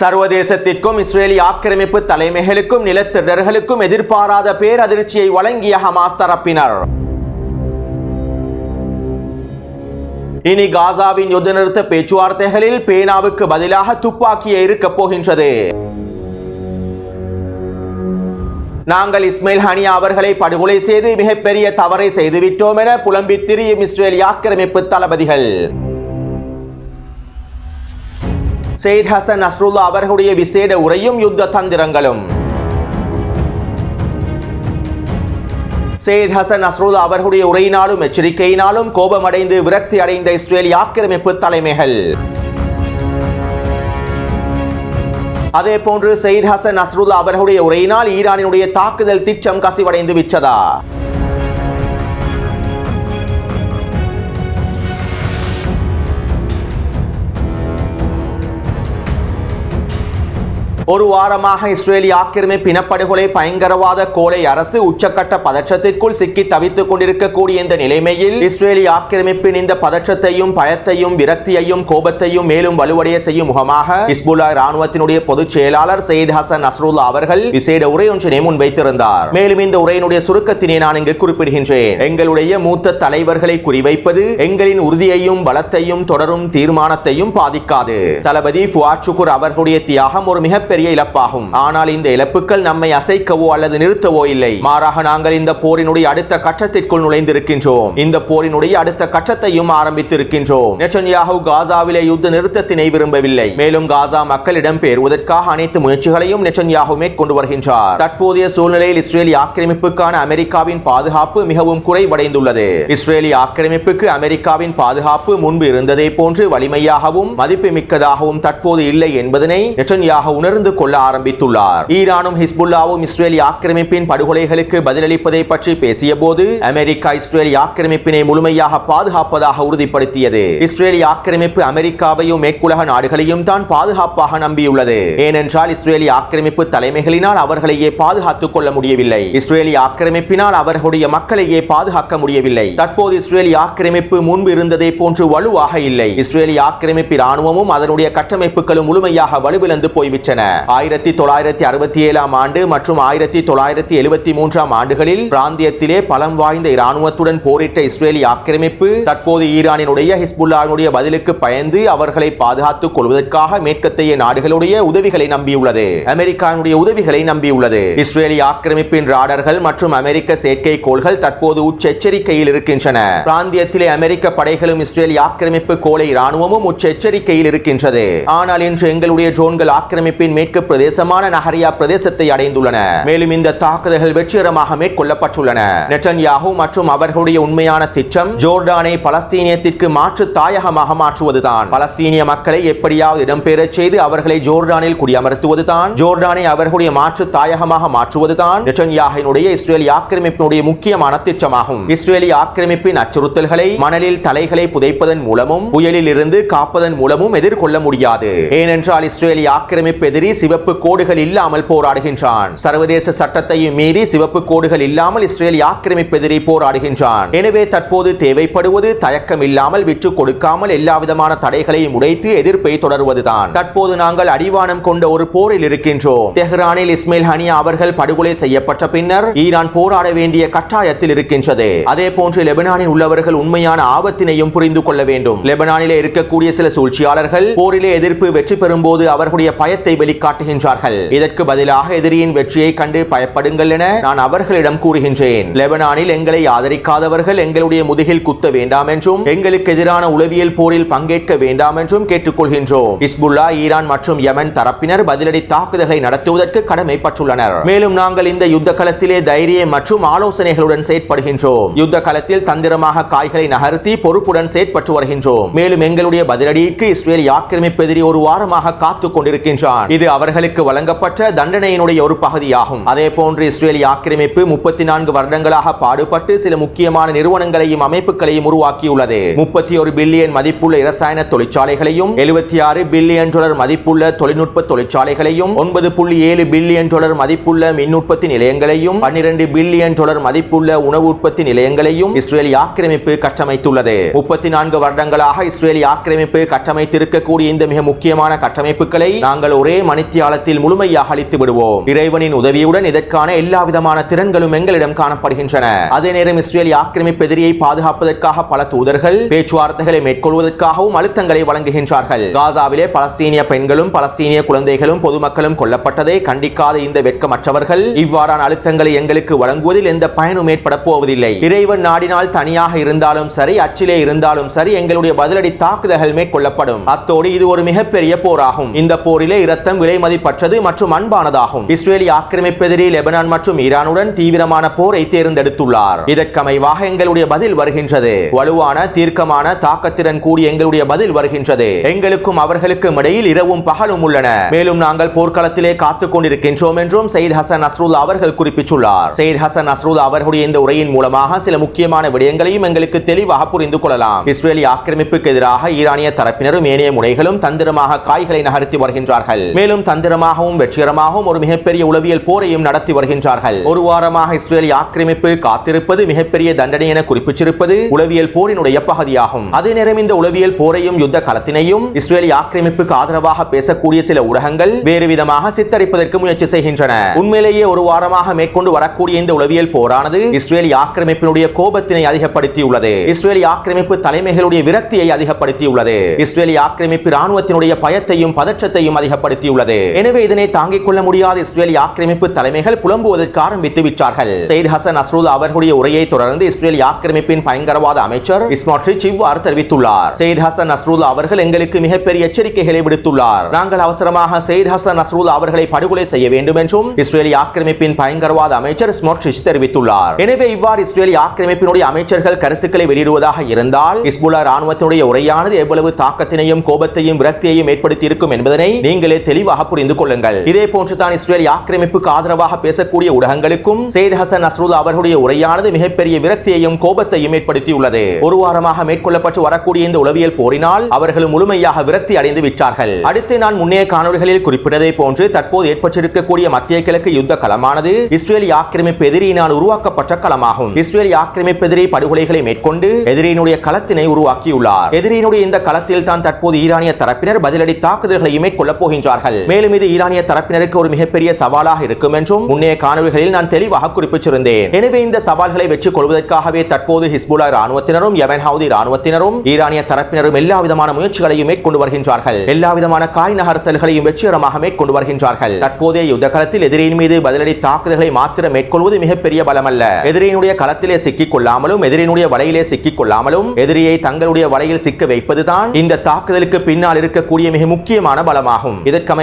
சர்வதேசத்திற்கும் Israeli ஆக்கிரமிப்பு தலைமைகளுக்கும் நிலத்திடர்களுக்கும் எதிர்பாராத பேரதிர்ச்சியை வழங்கிய ஹமாஸ் தரப்பினர். இனி காசாவின் யுத்த நிறுத்த பேச்சுவார்த்தைகளில் பேனாவுக்கு பதிலாக துப்பாக்கியை இருக்கப் போகின்றது. நாங்கள் இஸ்மைல் ஹனியா அவர்களை படுகொலை செய்து மிகப்பெரிய தவறை செய்துவிட்டோம் என புலம்பித் திரியும் இஸ்ரேலி ஆக்கிரமிப்பு தளபதிகள். செயித் ஹசன் நஸ்ருல்லா அவர்களுடைய விசேட உரையும் யுத்த தந்திரங்களும். செயித் ஹசன் நஸ்ருல்லா அவர்களுடைய உரையினாலும் எச்சரிக்கையினாலும் கோபமடைந்து விரக்தி அடைந்த இஸ்ரேல் ஆக்கிரமிப்பு தலைமைகள். அதே போன்று சயித் ஹசன் நஸ்ருல்லா அவர்களுடைய உரையினால் ஈரானினுடைய தாக்குதல் திட்டம் கசிவடைந்து விட்டதா? ஒரு வாரமாக இஸ்ரேலி ஆக்கிரமிப்பு இனப்படுகொலை பயங்கரவாத கோலை அரசு உச்சக்கட்ட பதற்றத்திற்குள் சிக்கி தவித்துக் கொண்டிருக்கக்கூடிய இந்த நிலைமையில் இஸ்ரேலி ஆக்கிரமிப்பின் இந்த பதற்றத்தையும் பயத்தையும் விரக்தியையும் கோபத்தையும் மேலும் வலுவடைய செய்யும் முகமாக இஸ்புல்லா ராணுவத்தினுடைய பொதுச் செயலாளர் சயித் ஹசன் நஸ்ருல்லா அவர்கள் விசேட உரை ஒன்றினை முன்வைத்திருந்தார். மேலும் இந்த உரையினுடைய சுருக்கத்தினை நான் இங்கு குறிப்பிடுகின்றேன். எங்களுடைய மூத்த தலைவர்களை குறிவைப்பது எங்களின் உறுதியையும் பலத்தையும் தொடரும் தீர்மானத்தையும் பாதிக்காது. தளபதி ஃபுவாட் அவர்களுடைய தியாகம் ஒரு மிகப்பெரிய இழப்பாகும். ஆனால் இந்த இழப்புகள் நம்மை அசைக்கவோ அல்லது நிறுத்தவோ இல்லை. மாறாக நாங்கள் இந்த போரினுடைய அடுத்த கட்டத்திற்குள் நுழைந்திருக்கின்றோம். இந்த போரினுடைய அடுத்த கட்டத்தையும் ஆரம்பித்திருக்கின்றோம். நெச்சன்யாகு காசாவிலே யுத்த நிறுத்தத்தினை விரும்பவில்லை. மேலும் காசா மக்களிடம் பெறுவதற்காக அனைத்து முயற்சிகளையும் நெச்சன்யாகு மேற்கொண்டு வருகின்றார். தற்போதைய சூழ்நிலையில் இஸ்ரேலி ஆக்கிரமிப்புக்கான அமெரிக்காவின் பாதுகாப்பு மிகவும் குறைவடைந்துள்ளது. இஸ்ரேலி ஆக்கிரமிப்புக்கு அமெரிக்காவின் பாதுகாப்பு முன்பு இருந்ததை போன்று வலிமையாகவும் மதிப்புமிக்கதாகவும் தற்போது இல்லை என்பதனை நெச்சன்யாக உணர்ந்து கொள்ள ஆரம்பித்துள்ளார். ஈரானும் ஹிஸ்புல்லாவும் இஸ்ரேலி ஆக்கிரமிப்பின் படுகொலைகளுக்கு பதிலளிப்பதை பற்றி பேசிய போது அமெரிக்கா இஸ்ரேலி ஆக்கிரமிப்பினை முழுமையாக பாதுகாப்பதாக உறுதிப்படுத்தியது. இஸ்ரேலி ஆக்கிரமிப்பு அமெரிக்காவையும் மேற்குலக நாடுகளையும் தான் பாதுகாப்பாக நம்பியுள்ளது. ஏனென்றால் இஸ்ரேலி ஆக்கிரமிப்பு தலைமைகளினால் அவர்களையே பாதுகாத்துக் கொள்ள முடியவில்லை. இஸ்ரேலி ஆக்கிரமிப்பினால் அவர்களுடைய மக்களையே பாதுகாக்க முடியவில்லை. தற்போது இஸ்ரேலி ஆக்கிரமிப்பு முன்பு இருந்ததை போன்று வலுவாக இல்லை. இஸ்ரேலி ஆக்கிரமிப்பு ராணுவமும் அதனுடைய கட்டமைப்புகளும் முழுமையாக வலுவிழந்து போய்விட்டன. ஆயிரத்தி தொள்ளாயிரத்தி அறுபத்தி ஏழாம் ஆண்டு மற்றும் ஆயிரத்தி தொள்ளாயிரத்தி எழுபத்தி மூன்றாம் ஆண்டுகளில் பிராந்தியத்திலே பலம் வாய்ந்த இராணுவத்துடன் போரிட்ட இஸ்ரேலி ஆக்கிரமிப்பு தற்போது ஈரானினுடைய ஹிஸ்புல்லாவினுடைய பதிலுக்கு பயந்து அவர்களை பாதுகாத்துக் கொள்வதற்காக மேற்கத்தைய நாடுகளுடைய உதவிகளை நம்பியுள்ளது. அமெரிக்காவினுடைய உதவிகளை நம்பியுள்ளது. இஸ்ரேலி ஆக்கிரமிப்பின் ராடர்கள் மற்றும் அமெரிக்க செயற்கைக்கோள்கள் தற்போது உச்ச இருக்கின்றன. பிராந்தியத்திலே அமெரிக்க படைகளும் இஸ்ரேலி ஆக்கிரமிப்பு கோலை இராணுவமும் உச்ச இருக்கின்றது. ஆனால் இன்று எங்களுடைய ட்ரோன்கள் ஆக்கிரமிப்பின் மேற்கு பிரதேசமான நகரியா பிரதேசத்தை அடைந்துள்ளன. மேலும் இந்த தாக்குதல்கள் வெற்றிகரமாக மேற்கொள்ளப்பட்டுள்ளன. நெட்டன்யாஹு மற்றும் அவர்களுடைய உண்மையான திட்டம் ஜோர்டானை பலஸ்தீனியத்திற்கு மாற்று தாயகமாக மாற்றுவதுதான். பலஸ்தீனிய மக்களை எப்படியாவது இடம்பெறச் செய்து அவர்களை ஜோர்டானில் குடியமர்த்துவதுதான். ஜோர்டானை அவர்களுடைய மாற்று தாயகமாக மாற்றுவதுதான் நெட்டன்யாஹினுடைய இஸ்ரேலி ஆக்கிரமிப்பினுடைய முக்கியமான திட்டமாகும். இஸ்ரேலி ஆக்கிரமிப்பின் அச்சுறுத்தல்களை மணலில் தலைகளை புதைப்பதன் மூலமும் புயலில் இருந்து காப்பதன் மூலமும் எதிர்கொள்ள முடியாது. ஏனென்றால் இஸ்ரேலி ஆக்கிரமிப்பு எதிரி சிவப்பு கோடுகள் இல்லாமல் போராடுகின்றான். சர்வதேச சட்டத்தையும் மீறி சிவப்பு கோடுகள் இல்லாமல் இஸ்ரேல் ஆக்கிரமிப்பு எதிரி போராடுகின்றான். எனவே தற்போது தேவைப்படுவது தயக்கம் இல்லாமல் விற்று கொடுக்காமல் எல்லா விதமான தடைகளையும் உடைத்து எதிர்ப்பை தொடர்வதுதான். தற்போது நாங்கள் அடிவானம் கொண்ட ஒரு போரில் இருக்கின்றோம். தெஹ்ரானில் இஸ்மேல் ஹனியா அவர்கள் படுகொலை செய்யப்பட்ட பின்னர் ஈரான் போராட வேண்டிய கட்டாயத்தில் இருக்கின்றது. அதே போன்று லெபனானில் உள்ளவர்கள் உண்மையான ஆபத்தினையும் புரிந்து கொள்ள வேண்டும். லெபனானிலே இருக்கக்கூடிய சில சூழ்ச்சியாளர்கள் போரிலே எதிர்ப்பு வெற்றி பெறும்போது அவர்களுடைய பயத்தை காட்டுகின்றார்கள். இதற்கு பதிலாக எதிரியின் வெற்றியை கண்டு பயப்படுங்கள் என நான் அவர்களிடம் கூறுகின்றேன். லெபனானில் எங்களை ஆதரிக்காதவர்கள் எங்களுடைய முதுகில் குத்த வேண்டாம் என்றும் எங்களுக்கு எதிரான உளவியல் போரில் பங்கேற்க வேண்டாம் என்றும் கேட்டுக்கொள்கின்றோம். இஸ்புல்லா ஈரான் மற்றும் யமன் தரப்பினர் பதிலடி தாக்குதல்களை நடத்துவதற்கு கடமைப்பட்டுள்ளனர். மேலும் நாங்கள் இந்த யுத்த களத்திலே தைரியம் மற்றும் ஆலோசனைகளுடன் செயற்படுகின்றோம். யுத்த களத்தில் தந்திரமாக காய்களை நகர்த்தி பொறுப்புடன் செயற்பட்டு வருகின்றோம். மேலும் எங்களுடைய பதிலடிக்கு இஸ்ரேல் ஆக்கிரமிப்பு எதிரி ஒரு வாரமாக காத்துக் கொண்டிருக்கின்றான். இது அவர்களுக்கு வழங்கப்பட்ட தண்டனையினுடைய ஒரு பகுதியாகும். அதே போன்று இஸ்ரேலிய ஆக்கிரமிப்பு முப்பத்தி நான்கு வருடங்களாக பாடுபட்டு சில முக்கியமான நிறுவனங்களையும் அமைப்புகளையும் உருவாக்கியுள்ளது. முப்பத்தி ஒரு பில்லியன் மதிப்புள்ள இரசாயன தொழிற்சாலைகளையும் எழுபத்தி ஆறு பில்லியன் டாலர் மதிப்புள்ள தொழில்நுட்ப தொழிற்சாலைகளையும் ஒன்பது புள்ளி ஏழு பில்லியன் டாலர் மதிப்புள்ள மின் உற்பத்தி நிலையங்களையும் பன்னிரண்டு பில்லியன் டாலர் மதிப்புள்ள உணவு உற்பத்தி நிலையங்களையும் இஸ்ரேலிய ஆக்கிரமிப்பு கட்டமைத்துள்ளது. முப்பத்தி நான்கு வருடங்களாக இஸ்ரேலிய ஆக்கிரமிப்பு கட்டமைத்திருக்கக்கூடிய இந்த மிக முக்கியமான கட்டமைப்புகளை நாங்கள் ஒரே அனித்தியாலத்தில் முழுமையாக அளித்து விடுவோம். இறைவனின் உதவியுடன் இதற்கான எல்லா விதமான திறன்களும் எங்களிடம் காணப்படுகின்றன. அதே நேரம் இஸ்ரேலிய ஆக்கிரமிப்பு எதிரியை பாதுகாப்பதற்காக பல தூதர்கள் பேச்சுவார்த்தைகளை மேற்கொள்வதற்காகவும் அழுத்தங்களை வழங்குகின்றார்கள். காசாவிலே பலஸ்தீனிய பெண்களும் பலஸ்தீனிய குழந்தைகளும் பொதுமக்களும் கொல்லப்பட்டதை கண்டிக்காத இந்த வெட்கமற்றவர்கள் இவ்வாறான அழுத்தங்களை எங்களுக்கு வழங்குவதில் எந்த பயனும் ஏற்பட போவதில்லை. இறைவன் நாடினால் தனியாக இருந்தாலும் சரி அச்சிலே இருந்தாலும் சரி எங்களுடைய பதிலடி தாக்குதல்கள் மேற்கொள்ளப்படும். அத்தோடு இது ஒரு மிகப்பெரிய போராகும். இந்த போரிலே இரத்தம் விலைமதிப்பற்றது மற்றும் அன்பானதாகும். இஸ்ரேலிய ஆக்கிரமிப்பு எதிரி லெபனான் மற்றும் ஈரானுடன் தீவிரமான போரை தேர்ந்தெடுத்துள்ளார். இதற்கமைவாக எங்களுடைய பதில் வருகின்றது. வலுவான தீர்க்கமான தாக்கத்திறன் கூடிய எங்களுடைய பதில் வருகின்றது. எங்களுக்கும் அவர்களுக்கும் இடையில் இரவும் பகலும் உள்ளன. மேலும் நாங்கள் போர்க்களத்திலே காத்துக் கொண்டிருக்கின்றோம் என்றும் சயித் ஹசன் நஸ்ருல்லா அவர்கள் குறிப்பிட்டுள்ளார் சயித் ஹசன் நஸ்ருல்லா அவர்களுடைய இந்த உரையின் மூலமாக சில முக்கியமான விடயங்களையும் எங்களுக்கு தெளிவாக புரிந்து கொள்ளலாம். இஸ்ரேலிய ஆக்கிரமிப்புக்கு எதிராக ஈரானிய தரப்பினரும் ஏனைய முறைகளும் தந்திரமாக காய்களை நகர்த்தி வருகின்றார்கள். மேலும் தந்திரமாகவும் வெற்றிகரமாகவும் ஒரு மிகப்பெரிய உளவியல் போரையும் நடத்தி வருகின்றார்கள். ஒரு வாரமாக இஸ்ரேலிய ஆக்கிரமிப்பு காத்திருப்பது மிகப்பெரிய தண்டனை என குறிப்பிட்டிருப்பது உளவியல் போரினுடைய பகுதியாகும். அதே நேரம் இந்த உளவியல் போரையும் யுத்த களத்தினையும் இஸ்ரேலிய ஆக்கிரமிப்புக்கு ஆதரவாக பேசக்கூடிய சில ஊடகங்கள் வேறு விதமாக சித்தரிப்பதற்கு முயற்சி செய்கின்றன. உண்மையிலேயே ஒரு வாரமாக மேற்கொண்டு வரக்கூடிய இந்த உளவியல் போரானது இஸ்ரேலிய ஆக்கிரமிப்பினுடைய கோபத்தினை அதிகப்படுத்தியுள்ளது. இஸ்ரேலிய ஆக்கிரமிப்பு தலைமைகளுடைய விரக்தியை அதிகப்படுத்தியுள்ளது. இஸ்ரேலிய ஆக்கிரமிப்பு ராணுவத்தினுடைய பயத்தையும் பதற்றத்தையும் அதிகப்படுத்தியுள்ளது. எனவே இதனை தாங்கிக் கொள்ள முடியாத இஸ்ரேலிய ஆக்கிரமிப்பு தலைமைகள் புலம்புவதற்கு ஆரம்பித்து விட்டார்கள். சயித் ஹசன் அஸ்ரூல் அவர்களுடைய உரையை தொடர்ந்து இஸ்ரேலிய ஆக்கிரமிப்பின் பயங்கரவாத அமைச்சர் இஸ்மாட்ரிச் இவ்வாறு தெரிவித்துள்ளார். சயித் ஹசன் நஸ்ரூல் அவர்கள் எங்களுக்கு மிகப்பெரிய எச்சரிக்கைகளை விடுத்துள்ளார். நாங்கள் அவசரமாக செய்த் ஹசன் நஸ்ரூல் அவர்களை படுகொலை செய்ய வேண்டும் என்றும் இஸ்ரேலிய ஆக்கிரமிப்பின் பயங்கரவாத அமைச்சர் ஸ்மோட்ரிச் தெரிவித்துள்ளார். எனவே இவ்வாறு இஸ்ரேலிய ஆக்கிரமிப்பினுடைய அமைச்சர்கள் கருத்துக்களை வெளியிடுவதாக இருந்தால் இஸ்புல்லா ராணுவத்தினுடைய உரையானது எவ்வளவு தாக்கத்தினையும் கோபத்தையும் விரக்தியையும் ஏற்படுத்தி இருக்கும் என்பதனை நீங்களே தெளிவாக புரிந்து கொள்ளுங்கள். இதே போன்று தான் இஸ்ரேல் ஆக்கிரமிப்புக்கு ஆதரவாக பேசக்கூடிய ஊடகங்களுக்கும் சேத் ஹசன் நஸ்ருல்லா அவர்களுடைய உரையானது மிகப்பெரிய விரக்தியையும் கோபத்தையும் ஏற்படுத்தியுள்ளது. ஒரு வாரமாக மேற்கொள்ளப்பட்டு வரக்கூடிய இந்த உளவியல் போரினால் அவர்கள் முழுமையாக விரக்தி அடைந்து விட்டார்கள். அடுத்து நான் முன்னைய காணொலிகளில் குறிப்பிட்டதை போன்று தற்போது ஏற்பட்டிருக்கக்கூடிய மத்திய கிழக்கு யுத்த களமானது இஸ்ரேல் ஆக்கிரமிப்பு எதிரியினால் உருவாக்கப்பட்ட களமாகும். இஸ்ரேல் ஆக்கிரமிப்பு எதிரி படுகொலைகளை மேற்கொண்டு எதிரியினுடைய களத்தினை உருவாக்கியுள்ளார். எதிரியினுடைய இந்த களத்தில் தான் தற்போது ஈரானிய தரப்பினர் பதிலடி தாக்குதல்களை மேற்கொள்ளப் போகின்றார்கள். மேலும் இது ஈரானிய தரப்பினருக்கு ஒரு மிகப்பெரிய சவாலாக இருக்கும் என்றும் முன்னைய காணொலிகளில் நான் தெளிவாக குறிப்பிட்டிருந்தேன். எனவே இந்த சவால்களை வெற்றி கொள்வதற்காகவே தற்போது ஹிஸ்புல்லா ராணுவத்தினரும் யமன் ஹவுதி ராணுவத்தினரும் ஈரானிய தரப்பினரும் எல்லா விதமான முயற்சிகளையும் மேற்கொண்டு வருகின்றார்கள் எல்லா விதமான காய் நகர்த்தல்களையும் வெற்றிகரமாக மேற்கொண்டு வருகின்றார்கள் தற்போதைய யுத்த களத்தில் எதிரியின் மீது பதிலடி தாக்குதல்களை மாத்திரம் மேற்கொள்வது மிகப்பெரிய பலமல்ல. எதிரியினுடைய களத்திலே சிக்கிக் கொள்ளாமலும் எதிரியினுடைய வலையிலே சிக்கிக் கொள்ளாமலும் எதிரியை தங்களுடைய வலையில் சிக்க வைப்பதுதான் இந்த தாக்குதலுக்கு பின்னால் இருக்கக்கூடிய மிக முக்கியமான பலமாகும்.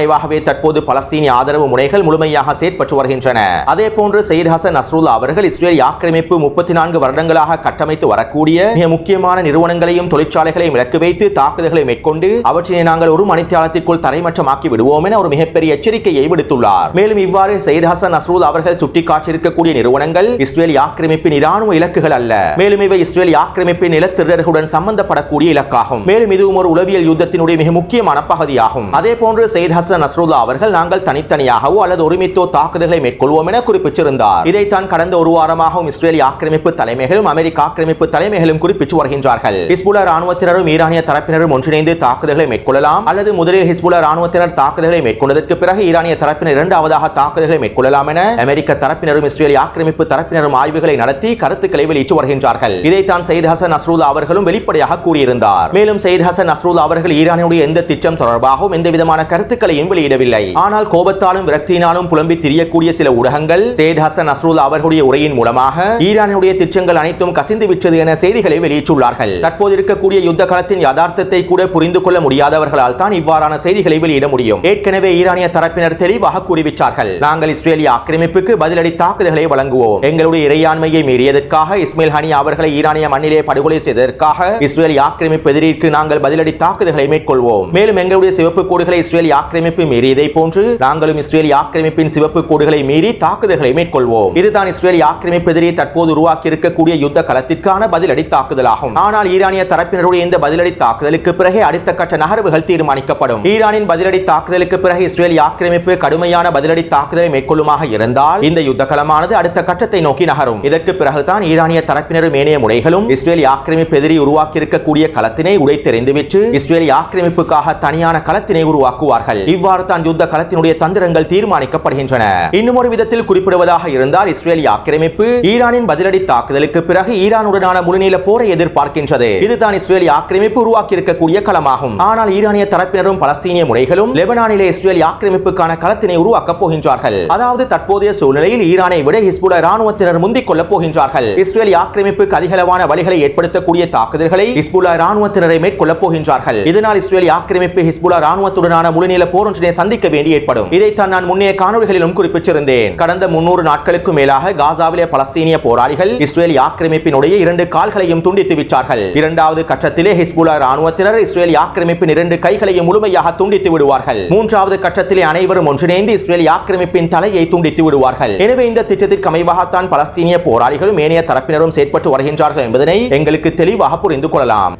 விளைவாகவே தற்போது பலஸ்தீனிய ஆதரவு முனைகள் முழுமையாக செயற்பட்டு வருகின்றன. அதே போன்று சயித் ஹசன் நஸ்ருல்லா அவர்கள் இஸ்ரேல் ஆக்கிரமிப்பு முப்பத்தி நான்கு வருடங்களாக கட்டமைத்து வரக்கூடிய மிக முக்கியமான நிறுவனங்களையும் தொழிற்சாலைகளையும் இலக்கு வைத்து தாக்குதல்களை மேற்கொண்டு அவற்றினை நாங்கள் ஒரு மணித்தியாலத்திற்குள் தரைமட்டமாக்கி விடுவோம் என ஒரு மிகப்பெரிய எச்சரிக்கையை விடுத்துள்ளார். மேலும் இவ்வாறு சயித் ஹசன் அஸ்ரூல் அவர்கள் சுட்டிக்காட்டியிருக்கக்கூடிய நிறுவனங்கள் இஸ்ரேல் ஆக்கிரமிப்பின் இராணுவ இலக்குகள் அல்ல. மேலும் இவை இஸ்ரேல் ஆக்கிரமிப்பின் நிலத்திரர்களுடன் சம்பந்தப்படக்கூடிய இலக்காகும். மேலும் இதுவும் ஒரு உளவியல் யுத்தத்தினுடைய மிக முக்கியமான பகுதியாகும். அதே போன்று சயித் ஹசன் நஸ்ருல்லா அவர்கள் நாங்கள் தனித்தனியாகவோ அல்லது ஒருமித்தோ தாக்குதல்களை மேற்கொள்வோம் என குறிப்பிட்டிருந்தார். இதைத்தான் கடந்த ஒரு வாரமாகவும் இஸ்ரேலிய ஆக்கிரமிப்பு தலைமைகளும் அமெரிக்க ஆக்கிரமிப்பு தலைமைகளும் குறிப்பிட்டு வருகின்றார்கள். ஹிஸ்புல்லா ராணுவத்தினரும் ஈரானிய தரப்பினரும் ஒன்றிணைந்து தாக்குதல்களை மேற்கொள்ளலாம் அல்லது முதலில் ஹிஸ்புல்லா ராணுவத்தினர் தாக்குதல்களை மேற்கொண்டதற்கு பிறகு ஈரானிய தரப்பினர் இரண்டாவதாக தாக்குதல்களை மேற்கொள்ளலாம் என அமெரிக்க தரப்பினரும் இஸ்ரேலிய ஆக்கிரமிப்பு தரப்பினரும் ஆய்வுகளை நடத்தி கருத்துக்களை வெளியிட்டு வருகின்றார்கள். இதைத்தான் சயித் ஹசன் நஸ்ருல்லா அவர்களும் வெளிப்படையாக கூறியிருந்தார். மேலும் சயித் ஹசன் நஸ்ருல்லா அவர்கள் ஈரானுடைய எந்த திட்டம் தொடர்பாகவும் எந்த விதமான கருத்துக்களையும் வெளியிடவில்லை ஆனால் கோபத்தாலும் விரக்தியினாலும் புலம்பி திரியக்கூடிய சில ஊடகங்கள் சேத் ஹசன் நஸ்ருல்லா அவர்களுடைய உரையின் மூலமாக ஈரானுடைய திட்டங்கள் அனைத்தும் கசிந்து விட்டது என செய்திகளை வெளியிட்டுள்ளார்கள். தற்போது இருக்கக்கூடிய யுத்த காலத்தின் யதார்த்தத்தை கூட புரிந்து கொள்ள முடியாதவர்களால் தான் இவ்வாறான செய்திகளை வெளியிட முடியும். ஏற்கனவே ஈரானிய தரப்பினர் தெளிவாக கூறிவிட்டார்கள். நாங்கள் இஸ்ரேலிய ஆக்கிரமிப்புக்கு பதிலடி தாக்குதல்களை வழங்குவோம். எங்களுடைய இறையாண்மையை மீறியதற்காக இஸ்மேல் ஹனி அவர்களை ஈரானிய மண்ணிலே படுகொலை செய்ததற்காக இஸ்ரேலிய ஆக்கிரமிப்பு எதிரிற்கு நாங்கள் பதிலடி தாக்குதல்களை மேற்கொள்வோம். மேலும் எங்களுடைய சிவப்பு கோடுகளை இஸ்ரேலிய ஆக்கிரமிப்பு ஆக்கிரமிப்பு மீறியதை போன்று நாங்களும் இஸ்ரேலிய ஆக்கிரமிப்பின் சிவப்பு கோடுகளை மீறி தாக்குதல்களை மேற்கொள்வோம். இதுதான் இஸ்ரேலிய ஆக்கிரமிப்பு எதிரே தற்போது உருவாக்கி இருக்கக்கூடிய யுத்த களத்திற்கான பதிலடி தாக்குதலாகும். ஆனால் ஈரானிய தரப்பினருடைய இந்த பதிலடி தாக்குதலுக்கு பிறகு அடுத்த கட்ட நகர்வுகள் தீர்மானிக்கப்படும். ஈரானின் பதிலடி தாக்குதலுக்கு பிறகு இஸ்ரேலிய ஆக்கிரமிப்பு கடுமையான பதிலடி தாக்குதலை மேற்கொள்ளுமாக இருந்தால் இந்த யுத்த களமானது அடுத்த கட்டத்தை நோக்கி நகரும். இதற்கு பிறகுதான் ஈரானிய தரப்பினரும் ஏனைய முறைகளும் இஸ்ரேலிய ஆக்கிரமிப்பு எதிரி உருவாக்கியிருக்கக்கூடிய களத்தினை உடைத்தெறிந்துவிட்டு இஸ்ரேலிய ஆக்கிரமிப்புக்காக தனியான களத்தினை உருவாக்குவார்கள். இவ்வாறு தான் யுத்த களத்தினுடைய தந்திரங்கள் தீர்மானிக்கப்படுகின்றன. இன்னும் ஒரு விதத்தில் குறிப்பிடுவதாக இருந்தால் இஸ்ரேலிய ஆக்கிரமிப்பு ஈரானின் பதிலடி தாக்குதலுக்கு பிறகு ஈரானுடனான முழுநீள போரை எதிர்பார்க்கின்றது. இதுதான் இஸ்ரேலிய ஆக்கிரமிப்பு உருவாக்கி இருக்கக்கூடிய களமாகும். ஆனால் ஈரானிய தரப்பினரும் பலஸ்தீனிய முறைகளும் லெபனானிலே இஸ்ரேலிய ஆக்கிரமிப்புக்கான களத்தினை உருவாக்கப் போகின்றார்கள். அதாவது தற்போதைய சூழ்நிலையில் ஈரானை விட ஹிஸ்புல ராணுவத்தினர் முந்திக் கொள்ளப் போகின்றார்கள். இஸ்ரேலிய ஆக்கிரமிப்புக்கு அதிகளவான வழிகளை ஏற்படுத்தக்கூடிய தாக்குதல்களை ஹிஸ்புல்லா ராணுவத்தினரை மேற்கொள்ளப் போகின்றார்கள். இதனால் இஸ்ரேலிய ஆக்கிரமிப்பு ஹிஸ்புல்லா ராணுவத்துடனான முழுநீள ஒன்றினை சந்திக்க வேண்டி ஏற்படும். இதைத்தான் நான் முன்னைய காணொலிகளிலும் குறிப்பிட்டிருந்தேன். கடந்த முன்னூறு நாட்களுக்கு மேலாக காசாவிலே பலஸ்தீனிய போராளிகள் இஸ்ரேலிய ஆக்கிரமிப்பினுடைய இரண்டு கால்களையும் துண்டித்து விட்டார்கள். இரண்டாவது கட்டத்திலே ஹிஸ்புல்லா ராணுவத்தினர் இஸ்ரேலிய ஆக்கிரமிப்பின் இரண்டு கைகளையும் முழுமையாக துண்டித்து விடுவார்கள். மூன்றாவது கட்டத்திலே அனைவரும் ஒன்றிணைந்து இஸ்ரேலிய ஆக்கிரமிப்பின் தலையை துண்டித்து விடுவார்கள். எனவே இந்த திட்டத்திற்கு அமைவாகத்தான் பலஸ்தீனிய போராளிகளும் ஏனைய தரப்பினரும் செயற்பட்டு வருகின்றார்கள் என்பதனை எங்களுக்கு தெளிவாக புரிந்து கொள்ளலாம்.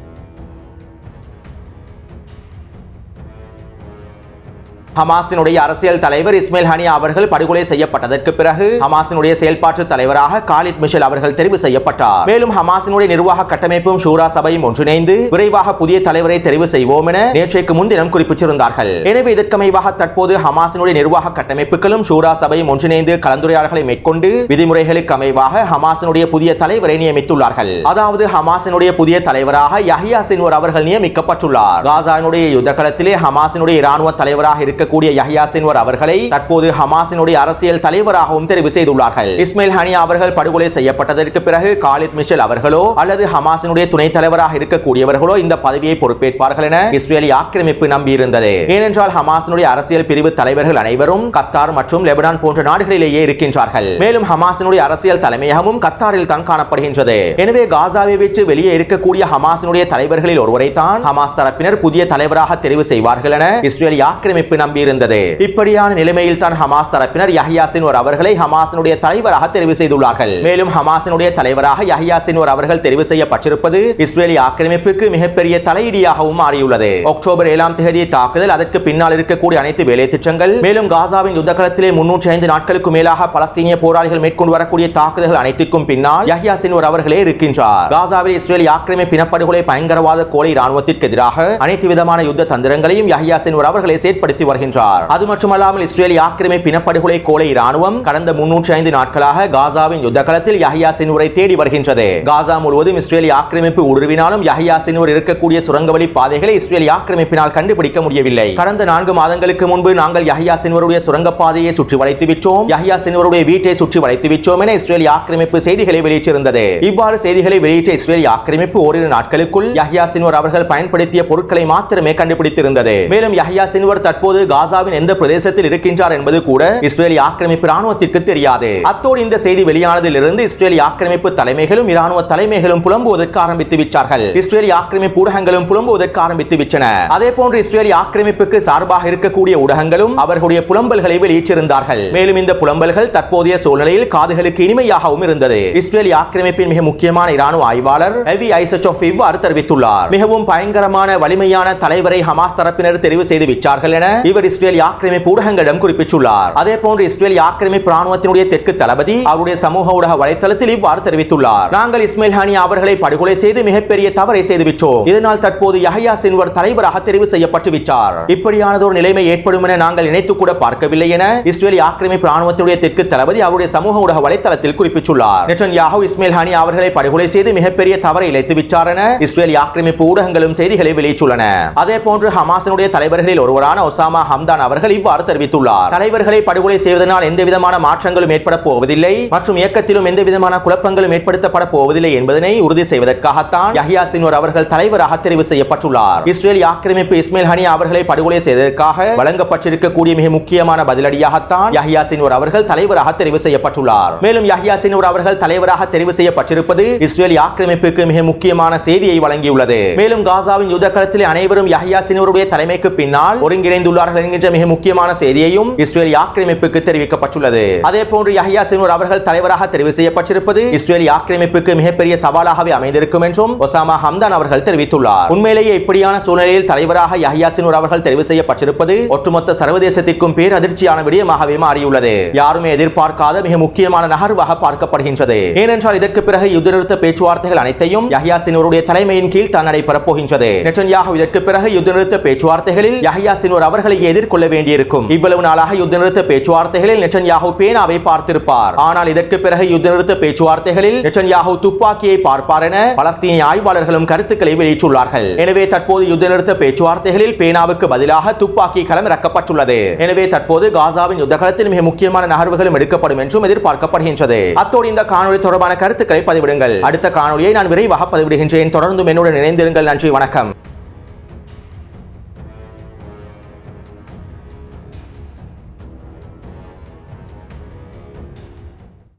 ஹமாஸினுடைய அரசியல் தலைவர் இஸ்மேல் ஹனியா அவர்கள் படுகொலை செய்யப்பட்டதற்கு பிறகு ஹமாஸினுடைய செயல்பாட்டு தலைவராக காலித் மிஷல் அவர்கள் தெரிவு செய்யப்பட்டார். மேலும் ஹமாஸினுடைய நிர்வாக கட்டமைப்பும் ஷூரா சபையும் ஒன்றிணைந்து விரைவாக புதிய தலைவரை தெரிவு செய்வோம் என நேற்றைக்கு முன்தினம் குறிப்பிட்டிருந்தார்கள். எனவே இதற்கமைவாக தற்போது ஹமாஸினுடைய நிர்வாக கட்டமைப்புகளும் ஷூரா சபையும் ஒன்றிணைந்து கலந்துரையாடல்களை மேற்கொண்டு விதிமுறைகளுக்கு அமைவாக ஹமாஸினுடைய புதிய தலைவரை நியமித்துள்ளார்கள். அதாவது ஹமாஸினுடைய புதிய தலைவராக யஹியா சின்வர் அவர்கள் நியமிக்கப்பட்டுள்ளார். காசாவினுடைய யுத்த களத்திலே ஹமாஸினுடைய இராணுவ தலைவராக இருக்க இருக்கக்கூடிய யஹ்யா சின்வர் அவர்களை தற்போது ஹமாஸினுடைய அரசியல் தலைவராகவும் தெரிவு செய்துள்ளார்கள். இஸ்மைல் ஹனியா அவர்கள் படுகொலை செய்யப்பட்டதற்கு பிறகு காலித் மிஷல் அவர்களோ அல்லது ஹமாஸினுடைய துணைத் தலைவராக இருக்கக்கூடியவர்களோ இந்த பதவியை பொறுப்பேற்பார்கள் என இஸ்ரேலி ஆக்கிரமிப்பு நம்பியிருந்தது. ஏனென்றால் ஹமாஸினுடைய அரசியல் பிரிவு தலைவர்கள் அனைவரும் கத்தார் மற்றும் லெபனான் போன்ற நாடுகளிலேயே இருக்கின்றார்கள். மேலும் ஹமாஸினுடைய அரசியல் தலைமையகமும் கத்தாரில் தான் காணப்படுகின்றது. எனவே காசாவை விட்டு வெளியே இருக்கக்கூடிய ஹமாஸினுடைய தலைவர்களில் ஒருவரை தான் ஹமாஸ் தரப்பினர் புதிய தலைவராக தெரிவு செய்வார்கள் என இஸ்ரேலி ஆக்கிரமிப்பு நம்பியிருந்தது. இப்படியான நிலைமையில் தான் ஹமாஸ் தரப்பினர் யஹ்யா சின்வர் அவர்களை ஹமாஸினுடைய தலைவராக தெரிவு செய்துள்ளார்கள். மேலும் ஹமாஸினுடைய தலைவராக யஹ்யா சின்வர் அவர்கள் தெரிவு செய்யப்பட்டிருப்பது இஸ்ரேலி ஆக்கிரமிப்புக்கு மிகப்பெரிய தலையீடியாகவும் மாறியுள்ளது. அக்டோபர் ஏழாம் தேதி தாக்குதல் அதற்கு பின்னால் இருக்கக்கூடிய அனைத்து வேலை திட்டங்கள் மேலும் காசாவின் யுத்த களத்திலே முன்னூற்றி ஐந்து நாட்களுக்கு மேலாக பலஸ்தீனிய போராளிகள் மேற்கொண்டு வரக்கூடிய தாக்குதல்கள் அனைத்திற்கும் பின்னால் யஹ்யா சின்வர் அவர்களே இருக்கின்றார். காசாவில் இஸ்ரேலி ஆக்கிரமிப்பு இனப்படுகொலை பயங்கரவாத கோலை ராணுவத்திற்கு எதிராக அனைத்து விதமான யுத்த தந்திரங்களையும் யஹ்யா சின்வர் அவர்களை செயற்படுத்தி வருகிறார். வருகின்றார். அது மட்டுமல்லாமல் இஸ்ரேலி ஆக்கிரமிப்பு இனப்படுகொலை கோலை ராணுவம் கடந்த முன்னூற்றி ஐந்து நாட்களாக காசாவின் யுத்த களத்தில் யஹியா சின்வரை தேடி வருகின்றது. காசா முழுவதும் இஸ்ரேலி ஆக்கிரமிப்பு உருவினாலும் யஹியா சின்வர் இருக்கக்கூடிய சுரங்கவழி பாதைகளை இஸ்ரேலி ஆக்கிரமிப்பினால் கண்டுபிடிக்க முடியவில்லை. கடந்த நான்கு மாதங்களுக்கு முன்பு நாங்கள் யஹியா சின்வருடைய சுரங்கப்பாதையை சுற்றி வளைத்து விட்டோம். யஹியா சின்வருடைய வீட்டை சுற்றி வளைத்து விட்டோம் என இஸ்ரேலி ஆக்கிரமிப்பு செய்திகளை வெளியிட்டிருந்தது. இவ்வாறு செய்திகளை வெளியிட்ட இஸ்ரேலி ஆக்கிரமிப்பு ஓரிரு நாட்களுக்குள் யஹியா சின்வர் அவர்கள் பயன்படுத்திய பொருட்களை மாத்திரமே கண்டுபிடித்திருந்தது. மேலும் யஹியா சின்வர் தற்போது காசாவின் எந்த பிரதேசத்தில் இருக்கின்றார் என்பது கூட இஸ்ரேலி ஆக்கிரமிப்பு ராணுவத்திற்கு தெரியாது. அத்தோடு இந்த செய்தி வெளியானதிலிருந்து இஸ்ரேலி ஆக்கிரமிப்பு தலைமைகளும் இராணுவ தலைமைகளும் புலம்புவதற்கு ஆரம்பித்து விட்டார்கள். இஸ்ரேலி ஆக்கிரமிப்பு ஊடகங்களும் புலம்புவதற்கு ஆரம்பித்து விட்டன. அதே போன்று இஸ்ரேலி ஆக்கிரமிப்புக்கு சார்பாக இருக்கக்கூடிய ஊடகங்களும் அவர்களுடைய புலம்பல்களை வெளியிட்டிருந்தார்கள். மேலும் இந்த புலம்பல்கள் தற்போதைய சூழ்நிலையில் காதுகளுக்கு இனிமையாகவும் இருந்தது. இஸ்ரேலி ஆக்கிரமிப்பின் மிக முக்கியமான இராணுவ ஆய்வாளர் எவி ஐசச்சோஃப் இவ்வாறு தெரிவித்துள்ளார். மிகவும் பயங்கரமான வலிமையான தலைவரை ஹமாஸ் தரப்பினர் தெரிவு செய்து விட்டார்கள் என இவர் இஸ்ரேல் ஆக்கிரமிப்பு ஊடகங்களிடம் குறிப்பிட்டுள்ளார். அதே போன்று இஸ்ரேல் ஆக்கிரமிப்பு ராணுவத்தினுடைய தெற்கு தளபதி அவருடைய சமூக ஊடக வலைத்தளத்தில் இவ்வாறு தெரிவித்துள்ளார். நாங்கள் இஸ்மேல் ஹானி அவர்களை படுகொலை செய்து மிகப்பெரிய தவறை செய்துவிட்டோம் இதனால் தற்போது யஹயா சின்வர் தலைவராக தெரிவு செய்யப்பட்டு விட்டார். இப்படியானதொரு நிலைமை ஏற்படும் என நாங்கள் நினைத்து கூட பார்க்கவில்லை என இஸ்ரேல் ஆக்கிரமிப்பு ராணுவத்தினுடைய தெற்கு தளபதி அவருடைய சமூக ஊடக வலைத்தளத்தில் குறிப்பிட்டுள்ளார். நெட்டன் யாஹூ இஸ்மேல் ஹானி அவர்களை படுகொலை செய்து மிகப்பெரிய தவறை இழைத்து விட்டார் என இஸ்ரேல் ஆக்கிரமிப்பு ஊடகங்களும் செய்திகளை வெளியிட்டுள்ளன. அதே போன்று ஹமாசனுடைய தலைவர்களில் ஒருவரான ஒசாமா ஹம்தான் அவர்கள் இவ்வாறு தெரிவித்துள்ளார். தலைவர்களை படுகொலை செய்வதனால் எந்தவிதமான மாற்றங்களும் ஏற்பட போவதில்லை மற்றும் இயக்கத்திலும் எந்தவிதமான குழப்பங்களும் ஏற்படுத்தப்பட போவதில்லை என்பதனை உறுதி செய்வதற்காகத்தான் யஹியா சின்வர் அவர்கள் தலைவராக தெரிவு செய்யப்பட்டுள்ளார். இஸ்ரேல் ஆக்கிரமிப்பு இஸ்மேல் ஹனி அவர்களை படுகொலை செய்ததற்காக வழங்கப்பட்டிருக்கக்கூடிய மிக முக்கியமான பதிலடியாகத்தான் யஹியா சின்வர் அவர்கள் தலைவராக தெரிவு செய்யப்பட்டுள்ளார். மேலும் யஹியா சின்வர் அவர்கள் தலைவராக தெரிவு செய்யப்பட்டிருப்பது இஸ்ரேல் ஆக்கிரமிப்புக்கு மிக முக்கியமான செய்தியை வழங்கியுள்ளது. மேலும் காசாவின் யுத்த களத்தில் அனைவரும் யஹியா சின்வருடைய தலைமைக்கு பின்னால் ஒருங்கிணைந்துள்ளார்கள் விடுவார்கள் என்கின்ற மிக முக்கியமான செய்தியையும் இஸ்ரேலிய ஆக்கிரமிப்புக்கு தெரிவிக்கப்பட்டுள்ளது. அதே போன்று யஹ்யா சினூர் அவர்கள் தலைவராக தெரிவு செய்யப்பட்டிருப்பது இஸ்ரேலிய ஆக்கிரமிப்புக்கு மிகப்பெரிய சவாலாகவே அமைந்திருக்கும் என்றும் ஒசாமா ஹம்தான் அவர்கள் தெரிவித்துள்ளார். உண்மையிலேயே இப்படியான சூழ்நிலையில் தலைவராக யஹ்யா சினூர் அவர்கள் தெரிவு செய்யப்பட்டிருப்பது ஒட்டுமொத்த சர்வதேசத்திற்கும் பேர் அதிர்ச்சியான விடயமாகவே மாறியுள்ளது. யாருமே எதிர்பார்க்காத மிக முக்கியமான நகர்வாக பார்க்கப்படுகின்றது. ஏனென்றால் இதற்கு பிறகு யுத்த நிறுத்த பேச்சுவார்த்தைகள் அனைத்தையும் யஹ்யா சினூருடைய தலைமையின் கீழ் தான் நடைபெறப் போகின்றது. நெட்டன்யாஹு இதற்கு பிறகு யுத்த நிறுத்த பேச்சுவார்த்தைகளில் யஹ்யா சினூர் அவர்களையே எதிர்கொள்ள வேண்டியிருக்கும். இவ்வளவு நாளாக யுத்த நிறுத்த பேச்சுவார்த்தைகளில் நெச்சன்யாகு பேனாவை பார்த்திருப்பார். ஆனால் இதற்கு பிறகு யுத்த நிறுத்த பேச்சுவார்த்தைகளில் நெச்சன்யாகு துப்பாக்கியை பார்ப்பார் என பலஸ்தீனிய ஆய்வாளர்களும் கருத்துக்களை வெளியிட்டுள்ளார்கள். எனவே தற்போது யுத்த நிறுத்த பேச்சுவார்த்தைகளில் பேனாவுக்கு பதிலாக துப்பாக்கி களம் இறக்கப்பட்டுள்ளது. எனவே தற்போது காசாவின் யுத்தகலத்தில் மிக முக்கியமான நகர்வுகளும் எடுக்கப்படும் என்றும் எதிர்பார்க்கப்படுகின்றது. அத்தோடு இந்த காணொளி தொடர்பான கருத்துக்களை பதிவிடுங்கள். அடுத்த காணொலியை நான் விரைவாக பதிவிடுகின்றேன். தொடர்ந்தும் என்னுடன் இணைந்திருங்கள். நன்றி வணக்கம்.